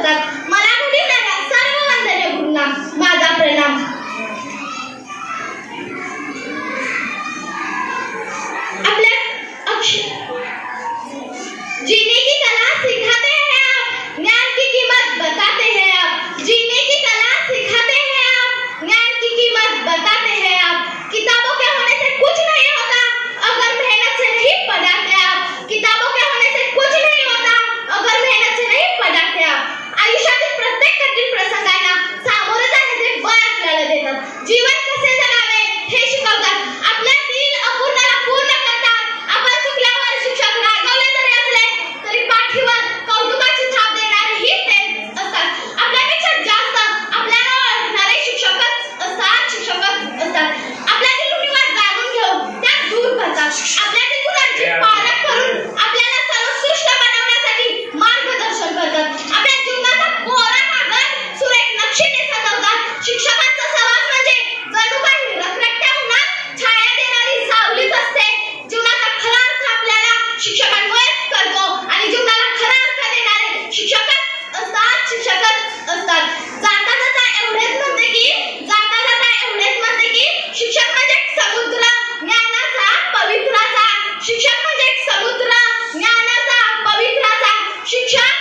that my शिक्षकांवर करतो आणि जीवनाला खरा अर्थ देणारे असतात शिक्षकच असतात. एवढेच म्हणते की एवढेच म्हणते की शिक्षक म्हणजे समुद्र ज्ञानाचा पवित्राचा. शिक्षक म्हणजे समुद्र ज्ञानाचा पवित्राचा. शिक्षक